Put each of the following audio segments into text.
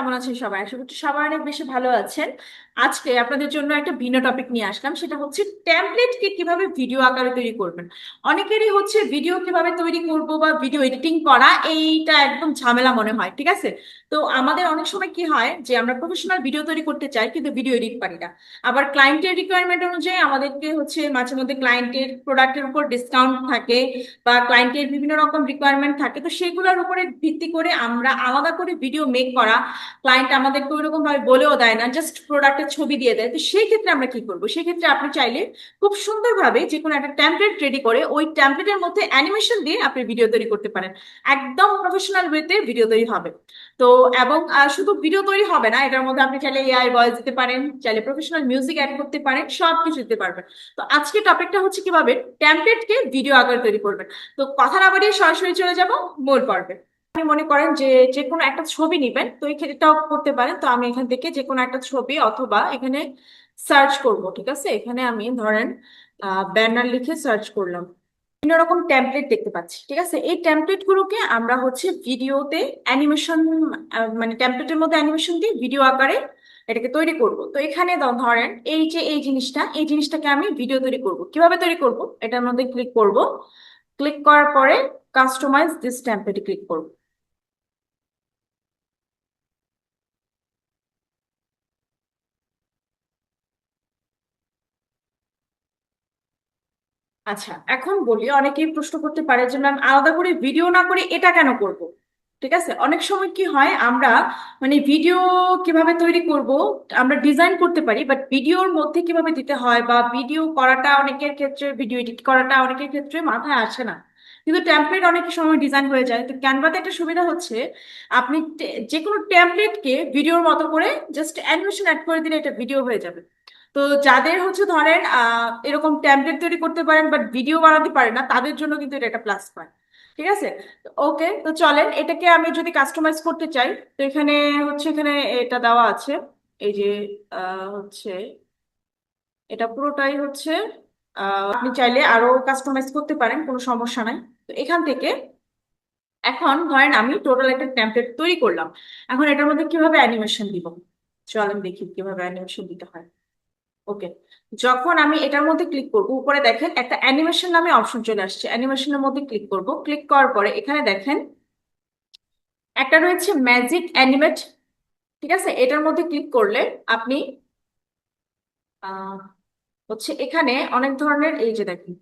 কেমন আছেন সবাই? আশা করছি সবাই অনেক বেশি ভালো আছেন। আজকে আপনাদের জন্য একটা ভিন্ন টপিক নিয়ে আসলাম, সেটা হচ্ছে টেমপ্লেটকে কীভাবে ভিডিও আকারে তৈরি করবেন। অনেকেরই হচ্ছে ভিডিও কীভাবে তৈরি করব বা ভিডিও এডিটিং করা, এইটা একদম ঝামেলা মনে হয়, ঠিক আছে? তো আমাদের অনেক সময় কি হয় যে আমরা প্রফেশনাল ভিডিও তৈরি করতে চাই, কিন্তু ভিডিও এডিট পারি না। আবার ক্লায়েন্টের রিকোয়ারমেন্ট অনুযায়ী আমাদেরকে হচ্ছে মাঝে মধ্যে ক্লায়েন্টের প্রোডাক্টের উপর ডিসকাউন্ট থাকে বা ক্লায়েন্টের বিভিন্ন রকম রিকোয়ারমেন্ট থাকে, তো সেগুলোর উপরে ভিত্তি করে আমরা আলাদা করে ভিডিও মেক করা ক্লায়েন্ট আমাদেরকে ওইরকম ভাবে বলেও দেয় না জাস্ট প্রোডাক্টের ছবি দিয়ে দেয়, তো সেই ক্ষেত্রে আমরা কি করব? সেক্ষেত্রে আপনি চাইলে খুব সুন্দরভাবে যে কোনো একটা ট্যাম্পলেট রেডি করে ওই ট্যাম্পলেটের মধ্যে অ্যানিমেশন দিয়ে আপনি ভিডিও তৈরি করতে পারেন। একদম প্রফেশনাল ওয়েতে ভিডিও তৈরি হবে। তো এবং শুধু ভিডিও তৈরি হবে না, এটার মধ্যে আপনি চাইলে এআই ভয়েস দিতে পারেন, চাইলে প্রফেশনাল মিউজিক অ্যাড করতে পারেন সব কিছু দিতে পারবেন। তো আজকে টপিকটা হচ্ছে কীভাবে ট্যাম্পলেটকে ভিডিও আকারে তৈরি করবেন। তো কথা না বাড়িয়ে সরাসরি চলে যাব, মূল পর্বে। আপনি মনে করেন যে যে কোনো একটা ছবি নিবেন, তো এই ক্ষেত্রেটাও করতে পারেন। তো আমি এখান থেকে যে কোনো একটা ছবি অথবা এখানে সার্চ করব, ঠিক আছে? এখানে আমি ধরেন ব্যানার লিখে সার্চ করলাম। বিভিন্ন রকম টেমপ্লেট দেখতে পাচ্ছি, ঠিক আছে? এই টেমপ্লেট গুলোকে আমরা হচ্ছে ভিডিওতে অ্যানিমেশন মানে টেমপ্লেটের মধ্যে অ্যানিমেশন দিয়ে ভিডিও আকারে এটাকে তৈরি করব। তো এখানে ধরেন এই যে এই জিনিসটা, এই জিনিসটাকে আমি ভিডিও তৈরি করব। কীভাবে তৈরি করব? এটার মধ্যে ক্লিক করব। ক্লিক করার পরে কাস্টমাইজ দিস টেমপ্লেটে ক্লিক করব। আচ্ছা এখন বলি, অনেকেই প্রশ্ন করতে পারে যে, ম্যাম, আলাদা করে ভিডিও না করে এটা কেন করব? ঠিক আছে? অনেক সময় কি হয়, আমরা মানে ভিডিও কীভাবে তৈরি করব, আমরা ডিজাইন করতে পারি বাট ভিডিওর মধ্যে কীভাবে দিতে হয় বা ভিডিও করাটা অনেকের ক্ষেত্রে ভিডিও এডিট করাটা অনেকের ক্ষেত্রে মাথায় আসে না। কিন্তু টেমপ্লেট অনেক সময় ডিজাইন হয়ে যায়। তো ক্যানভাতে একটা সুবিধা হচ্ছে, আপনি যে কোনো টেমপ্লেটকে ভিডিওর মতো করে জাস্ট অ্যানিমেশন অ্যাড করে দিলে এটা ভিডিও হয়ে যাবে। তো যাদের হচ্ছে ধরেন এরকম ট্যাম্পলেট তৈরি করতে পারেন বাট ভিডিও বানাতে পারেন না, তাদের জন্য কিন্তু এটা একটা প্লাস পয়েন্ট ঠিক আছে? ওকে তো চলেন, এটাকে আমি যদি কাস্টমাইজ করতে চাই, তো এখানে হচ্ছে এখানে এটা দেওয়া আছে, এই যে হচ্ছে এটা পুরোটাই হচ্ছে আপনি চাইলে আরও কাস্টমাইজ করতে পারেন, কোনো সমস্যা নাই। তো এখান থেকে এখন ধরেন আমি টোটাল একটা টেমপ্লেট তৈরি করলাম, এখন এটার মধ্যে কীভাবে অ্যানিমেশন দিব? চলেন দেখি কীভাবে অ্যানিমেশন দিতে হয়। ওকে যখন আমি এটার মধ্যে ক্লিক করব, উপরে দেখেন একটা অ্যানিমেশন নামে অপশন চলে আসছে। অ্যানিমেশনের মধ্যে ক্লিক করব। ক্লিক করার পরে এখানে দেখেন একটা রয়েছে ম্যাজিক অ্যানিমেট ঠিক আছে? এটার মধ্যে ক্লিক করলে আপনি হচ্ছে এখানে অনেক ধরনের এই যে দেখেন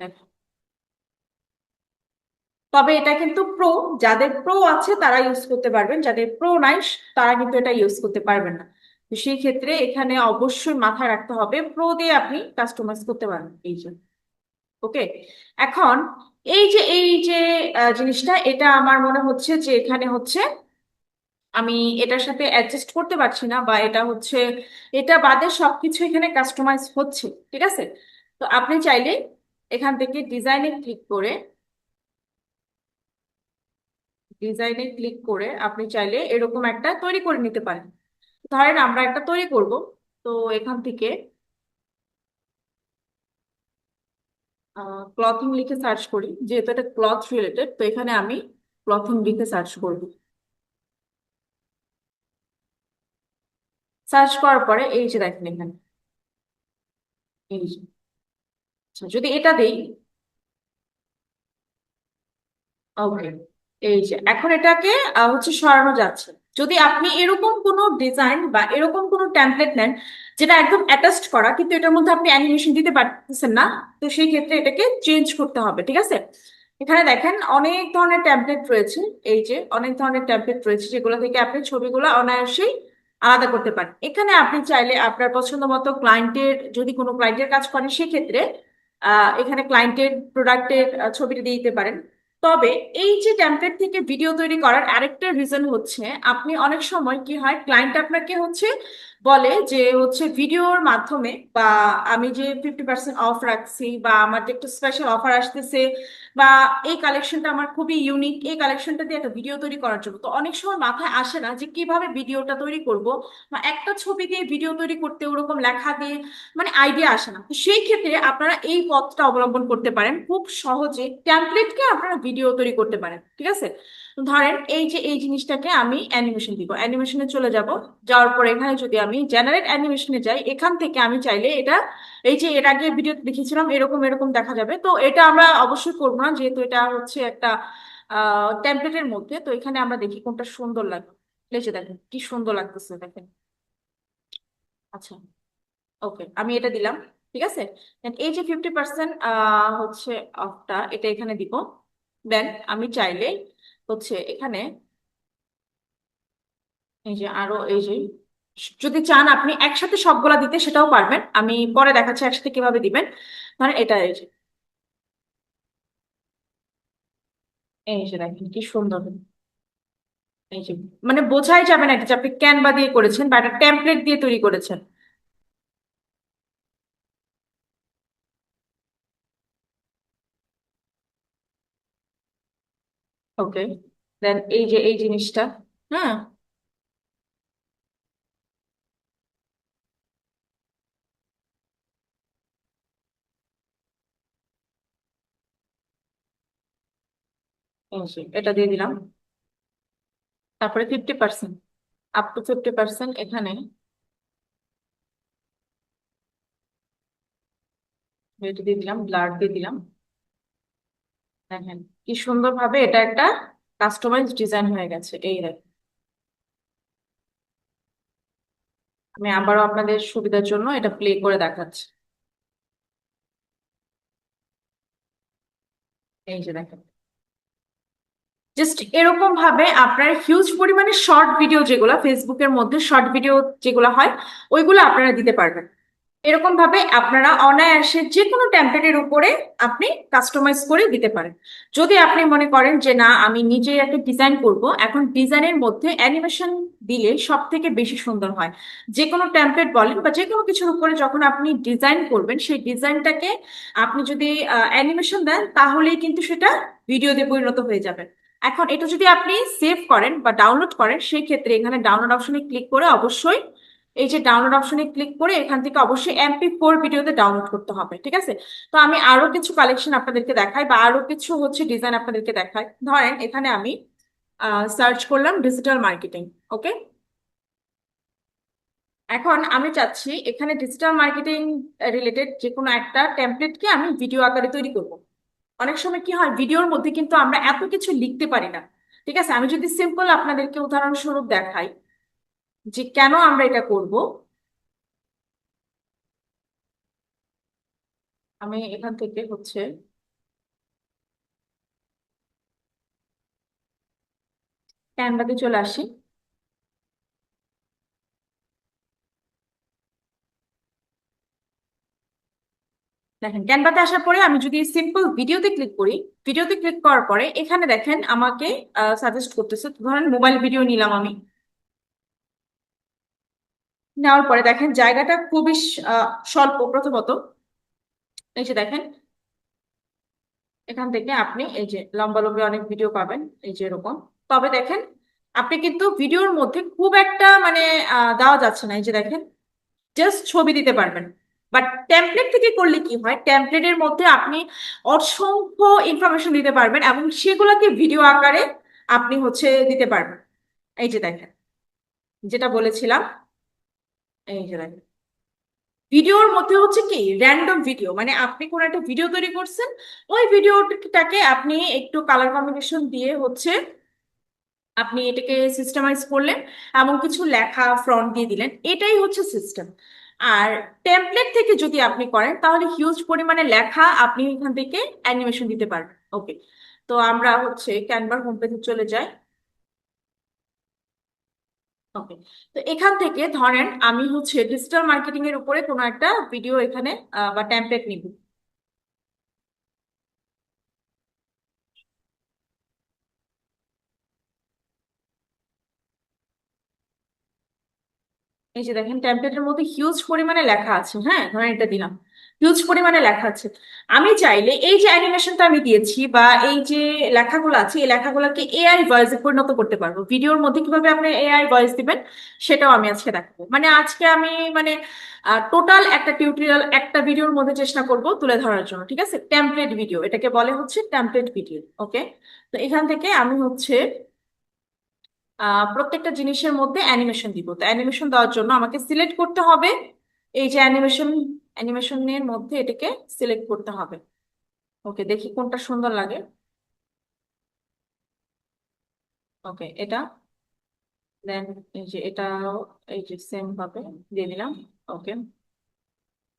দেখেন তবে এটা কিন্তু প্রো যাদের প্রো আছে তারা ইউজ করতে পারবেন, যাদের প্রো নাই তারা কিন্তু এটা ইউজ করতে পারবেন না। তো সেই ক্ষেত্রে এখানে অবশ্যই মাথায় রাখতে হবে প্রো দিয়ে আপনি কাস্টমাইজ করতে পারেন, এই যে। ওকে এখন এই যে এই যে জিনিসটা, এটা আমার মনে হচ্ছে যে এখানে হচ্ছে আমি এটার সাথে অ্যাডজাস্ট করতে পারছি না বা এটা হচ্ছে, এটা বাদে সবকিছু এখানে কাস্টমাইজ হচ্ছে, ঠিক আছে? তো আপনি চাইলে এখান থেকে ডিজাইনে ক্লিক করে ডিজাইনে ক্লিক করে আপনি চাইলে এরকম একটা তৈরি করে নিতে পারেন। ধরেন আমরা একটা তৈরি করব। তো এখান থেকে ক্লথিং লিখে সার্চ করি। যেহেতু এটা ক্লথ রিলেটেড তো এখানে আমি ক্লথিং লিখে সার্চ করব। সার্চ করার পরে এই যে দেখেন এখানে এই আচ্ছা, যদি এটা দেই ওকে এই যে এখন এটাকে হচ্ছে সরানো যাচ্ছে। যদি আপনি এরকম কোনো ডিজাইন বা এরকম কোনো টেমপ্লেট নেন, যেটা একদম অ্যাটাচড করা, কিন্তু এটার মধ্যে আপনি অ্যানিমেশন দিতে পারতেছেন না, তো সেই ক্ষেত্রে এটাকে চেঞ্জ করতে হবে, ঠিক আছে? এখানে দেখেন অনেক ধরনের ট্যাবলেট রয়েছে, এই যে অনেক ধরনের ট্যাবলেট রয়েছে, যেগুলো থেকে আপনি ছবিগুলো অনায়াসেই আলাদা করতে পারেন। এখানে আপনি চাইলে আপনার পছন্দ মতো ক্লায়েন্টের যদি কোনো ক্লায়েন্টের কাজ করেন, সেক্ষেত্রে এখানে ক্লায়েন্টের প্রোডাক্টের ছবিটা দিয়ে দিতে পারেন। তবে এই যে টেমপ্লেট থেকে ভিডিও তৈরি করার আরেকটা রিজন হচ্ছে, আপনি অনেক সময় কি হয় ক্লায়েন্ট আপনাকে হচ্ছে বলে যে হচ্ছে ভিডিওর মাধ্যমে বা আমি যে ফিফটি পার্সেন্ট অফ রাখছি বা আমার যে একটা স্পেশাল অফার আসতেছে বা এই কালেকশনটা আমার খুবই ইউনিক এই কালেকশনটা দিয়ে একটা ভিডিও তৈরি করার জন্য। তো অনেক সময় মাথায় আসে না যে কীভাবে ভিডিওটা তৈরি করব বা একটা ছবি দিয়ে ভিডিও তৈরি করতে ওরকম লেখা দিয়ে মানে আইডিয়া আসে না। তো সেই ক্ষেত্রে আপনারা এই পথটা অবলম্বন করতে পারেন। খুব সহজে টেমপ্লেটকে আপনারা ভিডিও তৈরি করতে পারেন, ঠিক আছে? ধরেন এই যে, এই জিনিসটাকে আমি অ্যানিমেশন দিব। অ্যানিমেশনে চলে যাব। যাওয়ার পর এখানে যদি আমি জেনারেট অ্যানিমেশনে যাই, এখান থেকে আমি চাইলে এটা, এই যে এর আগে ভিডিও দেখেছিলাম এরকম এরকম দেখা যাবে। তো এটা আমরা অবশ্যই করব না, যেহেতু এটা হচ্ছে একটা টেমপ্লেটের মধ্যে। তো এখানে আমরা দেখি কোনটা সুন্দর লাগে এই যে দেখেন, কি সুন্দর লাগতেছে, দেখেন। আচ্ছা ওকে, আমি এটা দিলাম, ঠিক আছে? এই যে ফিফটি পার্সেন্ট হচ্ছে অফটা এটা এখানে দিব। দেন আমি চাইলে হচ্ছে এখানে এই যে আরও এই যে, যদি চান আপনি একসাথে সবগুলা দিতে সেটাও পারবেন। আমি পরে দেখাচ্ছি একসাথে কীভাবে দিবেন। মানে এটা এই যে এই যে দেখেন কি সুন্দর। এই যে মানে বোঝাই যাবে না যে আপনি ক্যানভা দিয়ে করেছেন বা একটা টেমপ্লেট দিয়ে তৈরি করেছেন। ওকে দেন এই যে, এই জিনিসটা হ্যাঁ? এটা দিয়ে দিলাম। তারপরে fifty percent up to fifty percent এখানে এটা দিয়ে দিলাম ব্লাড দিয়ে দিলাম। দেখেন, কি সুন্দর ভাবে এটা একটা কাস্টমাইজ ডিজাইন হয়ে গেছে, এই দেখেন। আমি আবারও আপনাদের সুবিধার জন্য এটা প্লে করে দেখাচ্ছি। এই যে দেখেন। জাস্ট এরকম ভাবে আপনার হিউজ পরিমাণে শর্ট ভিডিও যেগুলো ফেসবুকের মধ্যে শর্ট ভিডিও যেগুলো হয়, ওইগুলো আপনারা দিতে পারবেন। এরকম ভাবে আপনারা অনায়াসে যে কোনো টেমপ্লেটের উপরে আপনি কাস্টমাইজ করে দিতে পারেন। যদি আপনি মনে করেন যে, না, আমি নিজে একটা ডিজাইন করব, এখন ডিজাইনের মধ্যে অ্যানিমেশন দিলে সব থেকে বেশি সুন্দর হয়। যে কোনো টেমপ্লেট বলেন বা যে কোনো কিছুর উপরে যখন আপনি ডিজাইন করবেন, সেই ডিজাইনটাকে আপনি যদি অ্যানিমেশন দেন, তাহলেই কিন্তু সেটা ভিডিওতে পরিণত হয়ে যাবে। এখন এটা যদি আপনি সেভ করেন বা ডাউনলোড করেন, সেই ক্ষেত্রে এখানে ডাউনলোড অপশনে ক্লিক করে অবশ্যই এই যে ডাউনলোড অপশনে ক্লিক করে এখান থেকে অবশ্যই এমপি ফোর ভিডিওতে ডাউনলোড করতে হবে, ঠিক আছে? তো আমি আরও কিছু কালেকশন আপনাদেরকে দেখাই বা আরও কিছু হচ্ছে ডিজাইন আপনাদেরকে দেখাই। ধরেন এখানে আমি সার্চ করলাম ডিজিটাল মার্কেটিং ওকে এখন আমি চাচ্ছি এখানে ডিজিটাল মার্কেটিং রিলেটেড যে কোনো একটা টেমপ্লেটকে আমি ভিডিও আকারে তৈরি করব। অনেক সময় কি হয় ভিডিওর মধ্যে কিন্তু আমরা এত কিছু লিখতে পারি না, ঠিক আছে? আমি যদি সিম্পল আপনাদেরকে উদাহরণস্বরূপ দেখাই যে কেন আমরা এটা করব? আমি এখান থেকে হচ্ছে ক্যানভাতে চলে আসি। দেখেন ক্যানভাতে আসার পরে আমি যদি সিম্পল ভিডিওতে ক্লিক করি ভিডিওতে ক্লিক করার পরে এখানে দেখেন আমাকে সাজেস্ট করতেছে, ধরেন মোবাইল ভিডিও নিলাম আমি। নেওয়ার পরে দেখেন জায়গাটা খুবই স্বল্প প্রথমত। এই যে দেখেন, এখান থেকে আপনি এই যে লম্বা লম্বি অনেক ভিডিও পাবেন, এই যে এরকম। তবে দেখেন, আপনি কিন্তু ভিডিওর মধ্যে খুব একটা মানে দেওয়া যাচ্ছে না। এই যে দেখেন জাস্ট ছবি দিতে পারবেন। বাট টেমপ্লেট থেকে করলে কি হয়? টেমপ্লেটের মধ্যে আপনি অসংখ্য ইনফরমেশন দিতে পারবেন এবং সেগুলোকে ভিডিও আকারে আপনি হচ্ছে দিতে পারবেন। এই যে দেখেন, যেটা বলেছিলাম ভিডিওর মধ্যে হচ্ছে কি? র্যান্ডম ভিডিও মানে আপনি কোন একটা ভিডিও তৈরি করছেন, ওই ভিডিওটাকে আপনি একটু কালার কম্বিনেশন দিয়ে হচ্ছে আপনি এটাকে সিস্টেমাইজ করলেন এবং কিছু লেখা ফ্রন্ট দিয়ে দিলেন। এটাই হচ্ছে সিস্টেম আর টেমপ্লেট থেকে যদি আপনি করেন, তাহলে হিউজ পরিমাণে লেখা আপনি এখান থেকে অ্যানিমেশন দিতে পারবেন। ওকে তো আমরা হচ্ছে ক্যানভার হোম পেজে চলে যাই। ওকে তো এখান থেকে ধরেন আমি হচ্ছে ডিজিটাল মার্কেটিং এর উপরে কোনো একটা ভিডিও এখানে বা টেমপ্লেট নিব। এই যে দেখেন টেমপ্লেটের মধ্যে হিউজ পরিমাণে লেখা আছে হ্যাঁ? ধরেন এটা দিলাম। হিউজ পরিমাণে লেখা আছে। আমি চাইলে এই যে অ্যানিমেশনটা আমি দিয়েছি বা এই যে লেখাগুলো আছে, এই লেখাগুলোকে এআই ভয়েসে পরিণত করতে পারব। ভিডিওর মধ্যে কীভাবে আপনি এআই ভয়েস দিবেন, সেটাও আমি আজকে দেখাবো। মানে আজকে আমি মানে টোটাল একটা টিউটোরিয়াল একটা ভিডিওর মধ্যে চেষ্টা করব তুলে ধরার জন্য, ঠিক আছে? টেমপ্লেট ভিডিও এটাকে বলে হচ্ছে টেমপ্লেট ভিডিও ওকে তো এখান থেকে আমি হচ্ছে প্রত্যেকটা জিনিসের মধ্যে অ্যানিমেশন দিব। তো অ্যানিমেশন দেওয়ার জন্য আমাকে সিলেক্ট করতে হবে। এই যে অ্যানিমেশন অ্যানিমেশনের মধ্যে এটাকে সিলেক্ট করতে হবে। ওকে, দেখি কোনটা সুন্দর লাগে। ওকে, এটা। দেন এই যে এটাও এই যে সেম ভাবে দিয়ে দিলাম। ওকে।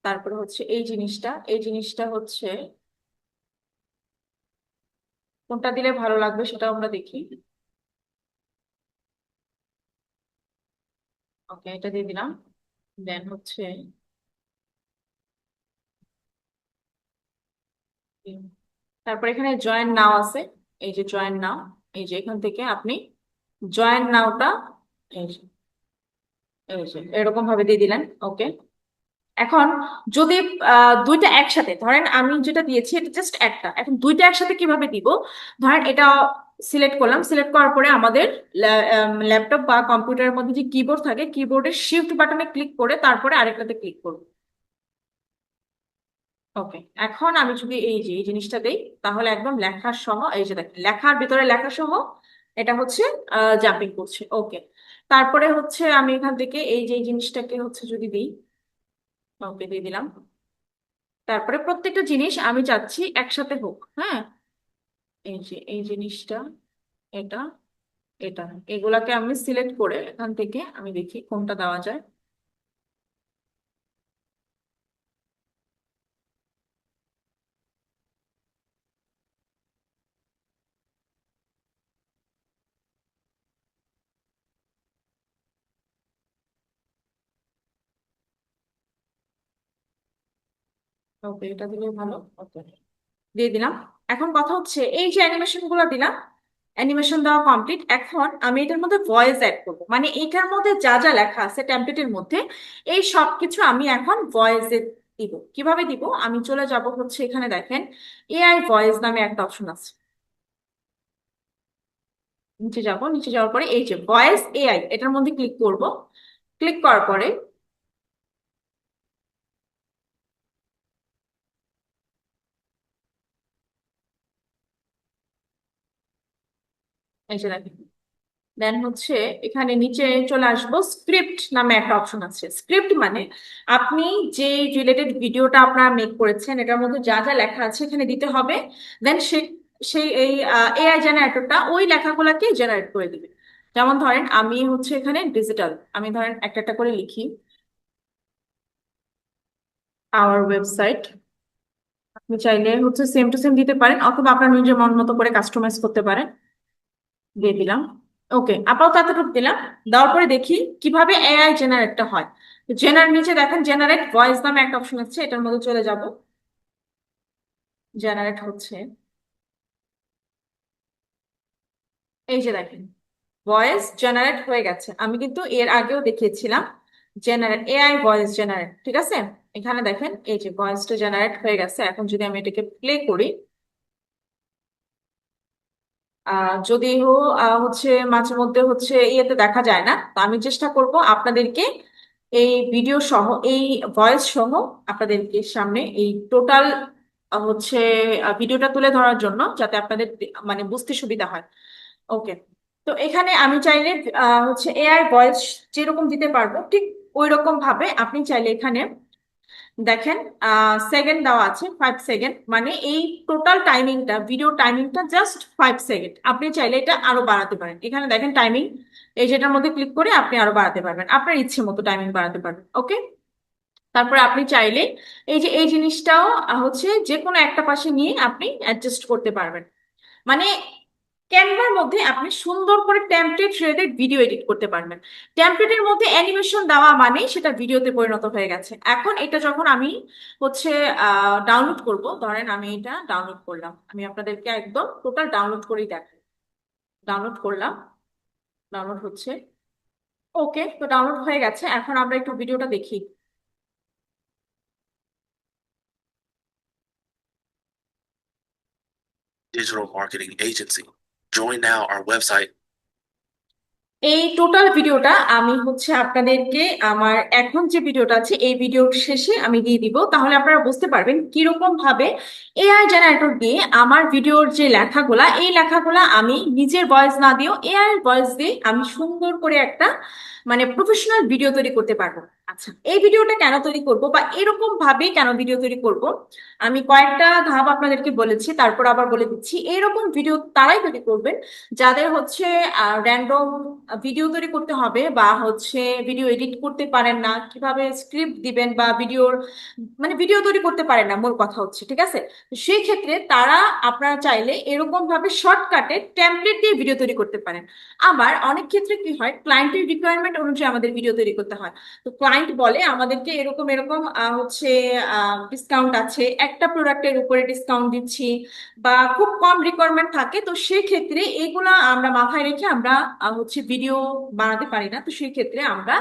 তারপরে হচ্ছে এই জিনিসটা। এই জিনিসটা হচ্ছে কোনটা দিলে ভালো লাগবে সেটা আমরা দেখি। ওকে, এটা দিয়ে দিলাম। দেন হচ্ছে তারপর এখানে জয়েন নাও আছে। এই যে জয়েন নাও এই যে এখান থেকে আপনি জয়েন নাওটা এই যে এই যে, এরকম ভাবে দিয়ে দিলেন ওকে এখন যদি দুইটা একসাথে, ধরেন আমি যেটা দিয়েছি, এটা জাস্ট একটা, এখন দুইটা একসাথে কীভাবে দিব? ধরেন এটা সিলেক্ট করলাম সিলেক্ট করার পরে আমাদের ল্যাপটপ বা কম্পিউটারের মধ্যে যে কিবোর্ড থাকে কিবোর্ডের শিফট বাটনে ক্লিক করে তারপরে আরেকটাতে ক্লিক করব। ওকে এখন আমি যদি এই যে, এই জিনিসটা দেই, তাহলে একদম লেখার সহ, এই যে দেখেন, লেখার ভিতরে লেখা সহ, এটা হচ্ছে জাম্পিং করছে ওকে তারপরে হচ্ছে আমি এখান থেকে এই যে জিনিসটাকে হচ্ছে যদি দিই ওকে দিয়ে দিলাম। তারপরে প্রত্যেকটা জিনিস আমি চাচ্ছি একসাথে হোক হ্যাঁ? এই যে, এই জিনিসটা, এটা এটা, এগুলাকে আমি সিলেক্ট করে এখান থেকে আমি দেখি কোনটা দেওয়া যায়। ওকে এটা দিলে ভালো। ওকে দিয়ে দিলাম। এখন কথা হচ্ছে, এই যে অ্যানিমেশনগুলো দিলাম অ্যানিমেশন দেওয়া কমপ্লিট এখন আমি এটার মধ্যে ভয়েস অ্যাড করব। মানে এইটার মধ্যে যা যা লেখা আছে টেমপ্লেটের মধ্যে, এই সব কিছু আমি এখন ভয়েসে দিব। কীভাবে দিব? আমি চলে যাব হচ্ছে এখানে দেখেন এআই ভয়েস নামে একটা অপশন আছে। নিচে যাব, নিচে যাওয়ার পরে এই যে ভয়েস এআই এটার মধ্যে ক্লিক করব। ক্লিক করার পরে এই যে দেখেন। দেন হচ্ছে এখানে নিচে চলে আসব স্ক্রিপ্ট নামে একটা অপশন আছে। স্ক্রিপ্ট মানে আপনি যে রিলেটেড ভিডিওটা আপনারা মেক করেছেন, এটার মধ্যে যা যা লেখা আছে এখানে দিতে হবে। দেন সে, সেই এই এআই জেনারেটরটা ওই লেখাগুলোকে জেনারেট করে দিবে। যেমন ধরেন আমি হচ্ছে এখানে ডিজিটাল আমি ধরেন একটা একটা করে লিখি। আওয়ার ওয়েবসাইট আপনি চাইলে হচ্ছে সেম টু সেম দিতে পারেন, অথবা আপনার নিজের মন মতো করে কাস্টমাইজ করতে পারেন। দিয়ে দিলাম। ওকে আপাতত এতটুকু দিলাম। দেওয়ার পরে দেখি কীভাবে এআই জেনারেটটা হয়। জেনার নিচে দেখেন জেনারেট ভয়েস নামে একটা অপশন আছে, এটার মধ্যে চলে যাব। জেনারেট হচ্ছে, এই যে দেখেন ভয়েস জেনারেট হয়ে গেছে। আমি কিন্তু এর আগেও দেখিয়েছিলাম জেনারেট এআই ভয়েস জেনারেট ঠিক আছে? এখানে দেখেন, এই যে ভয়েসটা জেনারেট হয়ে গেছে। এখন যদি আমি এটাকে প্লে করি আহ, যদিও হচ্ছে মাঝে মধ্যে হচ্ছে ইয়েতে দেখা যায় না, তো আমি চেষ্টা করব আপনাদেরকে এই ভিডিও সহ, এই ভয়েস সহ আপনাদেরকে সামনে এই টোটাল হচ্ছে ভিডিওটা তুলে ধরার জন্য যাতে আপনাদের মানে বুঝতে সুবিধা হয়। ওকে তো এখানে আমি চাইলে হচ্ছে এআই ভয়েস যেরকম দিতে পারব, ঠিক ওই রকম ভাবে আপনি চাইলে এখানে দেখেন সেকেন্ড দেওয়া আছে ফাইভ সেকেন্ড মানে এই টোটাল টাইমিংটা ভিডিও টাইমিংটা জাস্ট ফাইভ সেকেন্ড আপনি চাইলে এটা আরও বাড়াতে পারেন। এখানে দেখেন টাইমিং এই যেটার মধ্যে ক্লিক করে আপনি আরও বাড়াতে পারবেন। আপনার ইচ্ছে মতো টাইমিং বাড়াতে পারবেন ওকে তারপরে আপনি চাইলে এই যে, এই জিনিসটাও হচ্ছে যে কোনো একটা পাশে নিয়ে আপনি অ্যাডজাস্ট করতে পারবেন। মানে ক্যানভার মধ্যে আপনি সুন্দর করে টেমপ্লেট রিলেটেড ভিডিও এডিট করতে পারবেন। টেমপ্লেটের মধ্যে অ্যানিমেশন দেওয়া মানে সেটা ভিডিওতে পরিণত হয়ে গেছে। এখন এটা যখন আমি হচ্ছে ডাউনলোড করব, ধরেন আমি এটা ডাউনলোড করলাম। আমি আপনাদেরকে একদম টোটাল ডাউনলোড করেই দেখাই। ডাউনলোড করলাম। ডাউনলোড হচ্ছে। ওকে তো ডাউনলোড হয়ে গেছে। এখন আমরা একটু ভিডিওটা দেখি। Digital marketing agency. Join now our website. এই টোটাল ভিডিওটা আমি হচ্ছে আপনাদেরকে আমার এখন যে ভিডিওটা আছে, এই ভিডিওর শেষে আমি দিয়ে দিব। তাহলে আপনারা বুঝতে পারবেন কীরকম ভাবে এআই জেনারেটর দিয়ে আমার ভিডিওর যে লেখাগুলা, এই লেখাগুলা আমি নিজের ভয়েস না দিয়েও এআই এর ভয়েস দিয়ে আমি সুন্দর করে একটা মানে প্রফেশনাল ভিডিও তৈরি করতে পারব। আচ্ছা এই ভিডিওটা কেন তৈরি করব বা এরকম ভাবে কেন ভিডিও তৈরি করব? আমি কয়েকটা ধাপ আপনাদেরকে বলেছি, তারপর আবার বলে দিচ্ছি। এরকম ভিডিও তারাই তৈরি করবেন যাদের হচ্ছে র্যান্ডম ভিডিও তৈরি করতে হবে বা হচ্ছে ভিডিও এডিট করতে পারেন না, কীভাবে স্ক্রিপ্ট দিবেন বা ভিডিওর মানে ভিডিও তৈরি করতে পারেন না, মূল কথা হচ্ছে, ঠিক আছে? সেই ক্ষেত্রে তারা আপনারা চাইলে এরকম ভাবে শর্টকাটে টেমপ্লেট দিয়ে ভিডিও তৈরি করতে পারেন। আবার অনেক ক্ষেত্রে কি হয় ক্লায়েন্টের রিকোয়ারমেন্ট অনুযায়ী আমাদের ভিডিও তৈরি করতে হয়। তো ক্লায়েন্ট বলে, আমাদেরকে এরকম এরকম হচ্ছে ডিসকাউন্ট আছে। একটা প্রোডাক্টের উপরে ডিসকাউন্ট দিচ্ছি বা খুব কম রিকোয়ারমেন্ট থাকে, তো সেই ক্ষেত্রে এগুলা আমরা মাথায় রেখে আমরা হচ্ছে ভিডিও বানাতে পারি না। তো সেই ক্ষেত্রে আমরা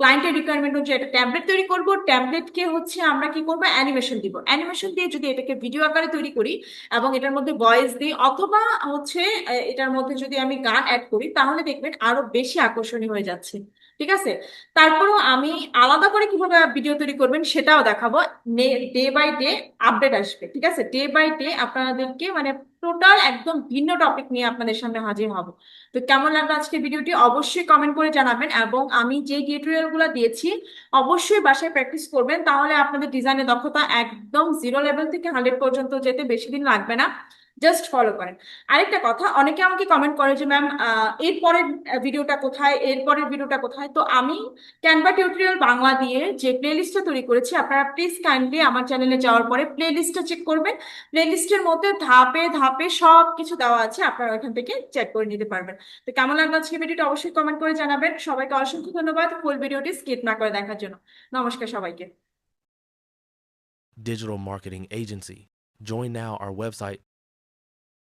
ক্লায়েন্টের রিকোয়ারমেন্ট অনুযায়ী একটা ট্যাবলেট তৈরি করব। ট্যাবলেটকে হচ্ছে আমরা কি করব? অ্যানিমেশন দিব। অ্যানিমেশন দিয়ে যদি এটাকে ভিডিও আকারে তৈরি করি এবং এটার মধ্যে ভয়েস দিই অথবা হচ্ছে এটার মধ্যে যদি আমি গান অ্যাড করি, তাহলে দেখবেন আরও বেশি আকর্ষণীয় হয়ে যাচ্ছে। ঠিক আছে? তারপরেও আমি আলাদা করে কীভাবে ভিডিও তৈরি করবেন সেটাও দেখাবো। ডে বাই ডে আপডেট আসবে। ঠিক আছে? ডে বাই ডে আপনাদেরকে মানে টোটাল একদম ভিন্ন টপিক নিয়ে আপনাদের সামনে হাজির হব। তো কেমন লাগল আজকে ভিডিওটি অবশ্যই কমেন্ট করে জানাবেন এবং আমি যে টিউটোরিয়ালগুলো দিয়েছি অবশ্যই বাসায় প্র্যাকটিস করবেন, তাহলে আপনাদের ডিজাইনের দক্ষতা একদম জিরো লেভেল থেকে হান্ড্রেড পর্যন্ত যেতে বেশি দিন লাগবে না। জাস্ট ফলো করেন। আরেকটা কথা, অনেকে আমাকে কমেন্ট করে যে ম্যাম এর পরের ভিডিওটা কোথায়, এর পরের ভিডিওটা কোথায়? তো আমি ক্যানভা টিউটোরিয়াল বাংলা দিয়ে যে প্লেলিস্টটা তৈরি করেছি, আপনারা প্লিজ কাইন্ডলি আমার চ্যানেলে যাওয়ার পরে প্লেলিস্টটা চেক করবেন। প্লেলিস্টের মধ্যে ধাপে ধাপে সব কিছু দেওয়া আছে, আপনারা ওখান থেকে চেক করে নিতে পারবেন। তো কেমন লাগল আজকে ভিডিওটা অবশ্যই কমেন্ট করে জানাবেন। সবাইকে অসংখ্য ধন্যবাদ ফুল ভিডিওটি স্কিপ না করে দেখার জন্য। নমস্কার সবাইকে। Digital marketing agency. Join now our website